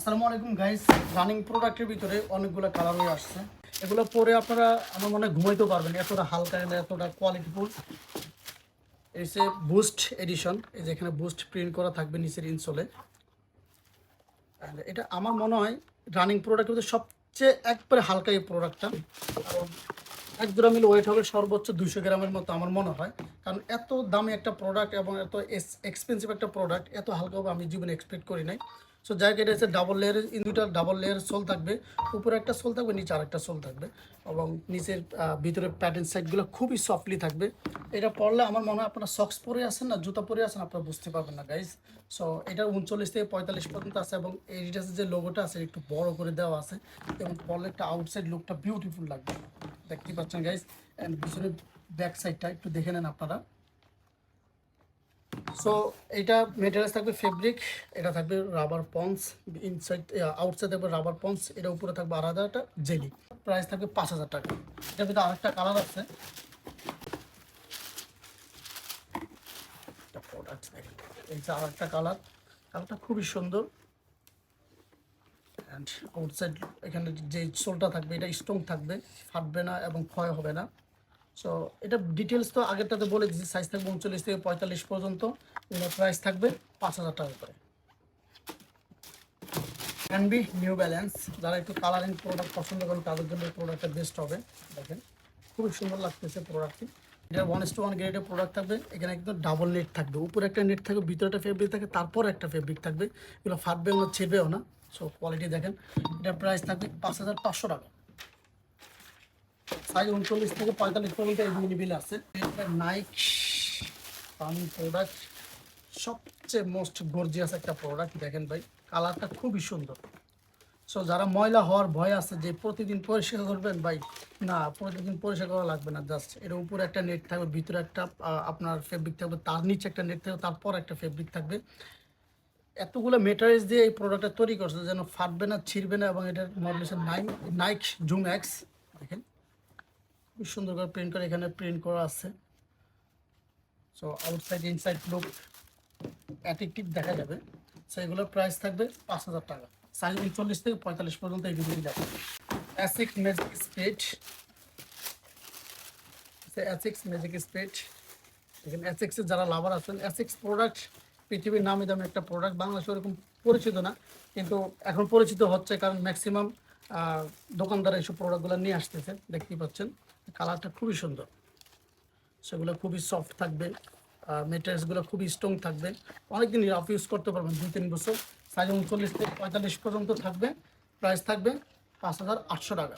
আসসালামু আলাইকুম guys running প্রোডাক্টের ভিতরে অনেকগুলো কালার হয়ে আসছে। এগুলো পরে আপনারা আমার মনে হয় ঘুমাইতেও পারবেন এতটা হালকা এতটা কোয়ালিটিফুল এসে বুস্ট এডিশন এই যে এখানে বুস্ট প্রিন্ট করা থাকবে নিচের ইনসোলে এটা আমার মনে হয় রানিং প্রোডাক্টের ভিতরে সবচেয়ে একবারে হালকা এই প্রোডাক্টটা কারণ এক জোড়া মিল ওয়েট হবে সর্বোচ্চ দুইশো গ্রামের মতো আমার মনে হয়। কারণ এত দামি একটা প্রোডাক্ট এবং এত এক্সপেন্সিভ একটা প্রোডাক্ট এত হালকা হবে আমি জীবনে এক্সপেক্ট করি নাই। সো যাই এটা হচ্ছে ডাবল লেয়ারের ইন দুইটা ডাবল লেয়ার সোল থাকবে। উপরে একটা সোল থাকবে, নিচে আর একটা সোল থাকবে। এবং নিচের ভিতরে প্যাটার্ন সাইডগুলো খুবই সফটলি থাকবে। এটা পরলে আমার মনে হয় আপনারা সক্স পরে আসেন না, জুতা পরে আসেন আপনারা বুঝতে পারবেন না গাইজ সো এটা উনচল্লিশ থেকে পঁয়তাল্লিশ পর্যন্ত আছে এবং এইটার যে লোগোটা আছে, একটু বড় করে দেওয়া আছে। এবং পরলে একটা আউটসাইড লুকটা বিউটিফুল লাগবে। দেখতে পাচ্ছেন গাইজ অ্যান্ড পিছনে ব্যাক সাইডটা একটু দেখে নেন আপনারা। সো এটা মেটেরিয়ালস থাকবে ফেব্রিক এটা থাকবে রাবার পন্স ইনসাইড আউটসাইড থাকবে রাবার পন্স এটা উপরে থাকবে আলাদা একটা জেলি প্রাইস থাকবে পাঁচ হাজার টাকা। এটার ভিতরে আরেকটা কালার আছে। এই যে আরেকটা কালার কালারটা খুবই সুন্দর। অ্যান্ড আউটসাইড এখানে যে সোলটা থাকবে, এটা স্ট্রং থাকবে, ফাটবে না এবং ক্ষয় হবে না। সো এটা ডিটেলস তো আগেরটাতে বলে দিচ্ছি সাইজ থাকবে উনচল্লিশ থেকে পঁয়তাল্লিশ পর্যন্ত। এগুলোর প্রাইস থাকবে পাঁচ হাজার টাকা করে। বি নিউ ব্যালেন্স যারা একটু কালারিং প্রোডাক্ট পছন্দ করেন, তাদের জন্য প্রোডাক্টটা বেস্ট হবে। দেখেন, খুবই সুন্দর লাগতেছে প্রোডাক্টটি এটা ওয়ান টু ওয়ান গ্রেডের প্রোডাক্ট থাকবে। এখানে একদম ডাবল নেট থাকবে। উপরে একটা নেট থাকবে, ভিতরে একটা ফেব্রিক থাকবে তারপর একটা ফেব্রিক থাকবে। এগুলো ফাটবে না ছিঁড়বেও না। সো কোয়ালিটি দেখেন এটার প্রাইস থাকবে পাঁচ হাজার পাঁচশো টাকা। সাইজ উনচল্লিশ থেকে পঁয়তাল্লিশ পর্যন্ত এই মিনিবিল আছে। নাইক পানি প্রোডাক্ট সবচেয়ে মোস্ট গর্জিয়াস একটা প্রোডাক্ট দেখেন ভাই। কালারটা খুবই সুন্দর। সো যারা ময়লা হওয়ার ভয় আছে যে প্রতিদিন পরিষ্কার করবেন ভাই, না, প্রতিদিন পরিষ্কার করা লাগবে না জাস্ট এর উপরে একটা নেট থাকবে, ভিতরে একটা আপনার ফেব্রিক থাকবে, তার নিচে একটা নেট থাকবে, তারপর একটা ফেব্রিক থাকবে। এতগুলো মেটারিয়ালস দিয়ে এই প্রোডাক্টটা তৈরি করছে, যেন ফাটবে না, ছিঁড়বে না, এবং এটার model nine Nike Zoom X দেখেন। খুব সুন্দর করে প্রিন্ট করে এখানে প্রিন্ট করা আছে। So outside inside look attractive দেখা যাবে। সো এগুলোর প্রাইস থাকবে পাঁচ হাজার টাকা। সাইজ উনচল্লিশ থেকে পঁয়তাল্লিশ পর্যন্ত এই ভিডিওটি যাবে। Asics Magic Speed Asics Magic Speed এখানে অ্যাসিক্সের যারা লাভার আছেন অ্যাসিক্স প্রোডাক্ট পৃথিবীর নামি দামি একটা প্রোডাক্ট বাংলাদেশে ওরকম পরিচিত না, কিন্তু এখন পরিচিত হচ্ছে কারণ ম্যাক্সিমাম দোকানদার এইসব প্রোডাক্টগুলো নিয়ে আসতেছে। দেখতেই পাচ্ছেন। কালারটা খুবই সুন্দর। সেগুলো খুবই সফট থাকবে মেটেরিয়ালসগুলো খুবই স্ট্রং থাকবে। অনেকদিন রাফ ইউজ করতে পারবেন, দুই তিন বছর। সাইজ উনচল্লিশ থেকে পঁয়তাল্লিশ পর্যন্ত থাকবে প্রাইস থাকবে পাঁচ হাজার আটশো টাকা।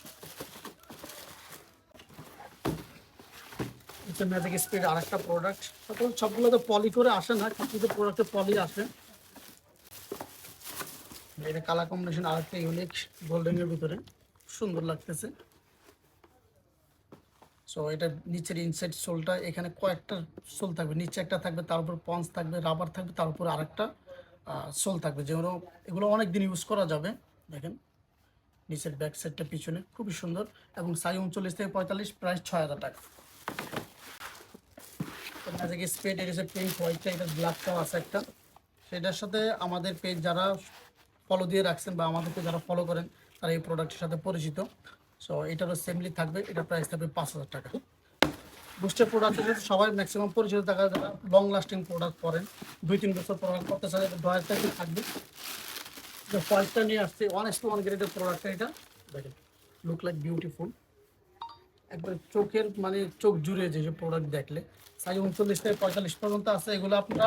ম্যাজিক স্পিড আরেকটা প্রোডাক্ট তখন সবগুলো তো পলি করে আসে না কিছু প্রোডাক্টে পলি আসে। এটা কালার কম্বিনেশন আর একটা ইউনিক গোল্ডেনের ভিতরে সুন্দর লাগতেছে। সো এটা নিচের ইনসাইড সোলটা এখানে কয়েকটা সোল থাকবে। নিচে একটা থাকবে, তার উপর পঞ্চ থাকবে রাবার থাকবে, তার উপর আরেকটা সোল থাকবে। যেগুলো, এগুলো অনেক দিন ইউজ করা যাবে, দেখেন। নিচের ব্যাক সাইডটা পিছনে, খুবই সুন্দর। এবং সাইজ উনচল্লিশ থেকে পঁয়তাল্লিশ প্রাইস ছয় হাজার টাকা। ম্যাজিক স্পেড এর হচ্ছে পিঙ্ক হোয়াইটটা এটা ব্ল্যাকটাও আছে একটা। সেটার সাথে আমাদের পেজ যারা ফলো দিয়ে রাখছেন বা আমাদেরকে যারা ফলো করেন, তারা এই প্রোডাক্টের সাথে পরিচিত। সো এটারও সেমলি থাকবে, এটার প্রাইস থাকবে পাঁচ হাজার টাকা। বুস্টার প্রোডাক্টের সবাই ম্যাক্সিমাম পরিচিত থাকা যারা লং লাস্টিং প্রোডাক্ট করেন। দুই তিন বছর প্রোডাক্ট করতে চাই ডয়ের টাইপে থাকবে। যে ফয়েলটা নিয়ে আসছে ওয়ান এস টু ওয়ান গ্রেডের প্রোডাক্টটা এটা। দেখেন লুক লাইক বিউটিফুল একবার চোখের মানে চোখ জুড়ে যে প্রোডাক্ট দেখলে। সাইজ উনচল্লিশ থেকে পঁয়তাল্লিশ পর্যন্ত আছে, এগুলো আপনারা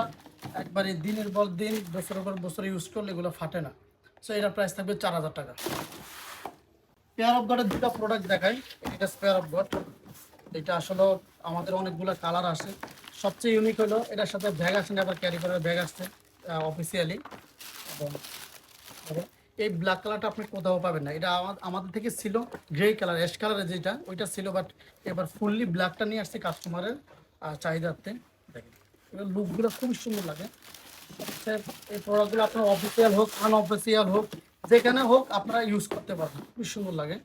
একবারে দিনের পর দিন, বছরের পর বছর ইউজ করলে এগুলো ফাটে না। সো এটার প্রাইস থাকবে চার হাজার টাকা। পেয়ার অফ গডের দুটো প্রোডাক্ট দেখাই। এটা স্পেয়ার অফ গড এটা আসলে আমাদের অনেকগুলো কালার আসে সবচেয়ে ইউনিক হলো, এটার সাথে ব্যাগ আসে না আবার ক্যারি করার ব্যাগ আসছে অফিসিয়ালি এই ব্ল্যাক কালারটা আপনি কোথাও পাবেন না। এটা আমা- আমাদের থেকে ছিল গ্রে কালার অ্যাশ কালারের যেটা, ওইটা ছিল বাট এবার ফুললি ব্ল্যাকটা নিয়ে আসছে কাস্টমারের চাহিদাতে। দেখেন, এবার লুকগুলো খুবই সুন্দর লাগে। হচ্ছে এই প্রোডাক্টগুলো আপনার অফিসিয়াল হোক আনঅফিসিয়াল হোক যেখানে হোক আপনারা ইউজ করতে পারবেন। খুবই সুন্দর লাগে।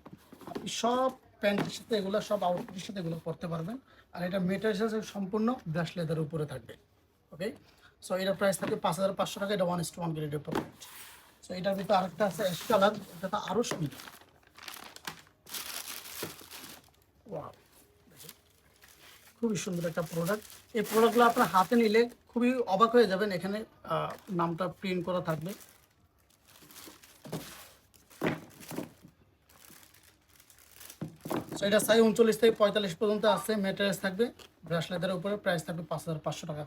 আপনি সব প্যান্টের সাথে এগুলো, সব আউটফিটের সাথে এগুলো করতে পারবেন। আর এটা মেটেরিয়াল সম্পূর্ণ ব্রাশ লেদারের উপরে থাকবে। ওকে সো এটার প্রাইস থাকে পাঁচ হাজার পাঁচশো টাকা, এটা ওয়ান ইস টু ওয়ান গ্রেডের প্রোডাক্ট তো এটার ভিতরে আরেকটা আছে অ্যাশ কালার এটা তো আরও সুন্দর। খুবই সুন্দর একটা প্রোডাক্ট এই প্রোডাক্টগুলো আপনার হাতে নিলে খুবই অবাক হয়ে যাবেন। এখানে নামটা প্রিন্ট করা থাকবে। এটা সাইজ উনচল্লিশ থেকে পঁয়তাল্লিশ পর্যন্ত আছে ম্যাটেরিয়ালস থাকবে। ব্রাশলেটের উপরে প্রাইস থাকবে পাঁচ পাঁচশো টাকা।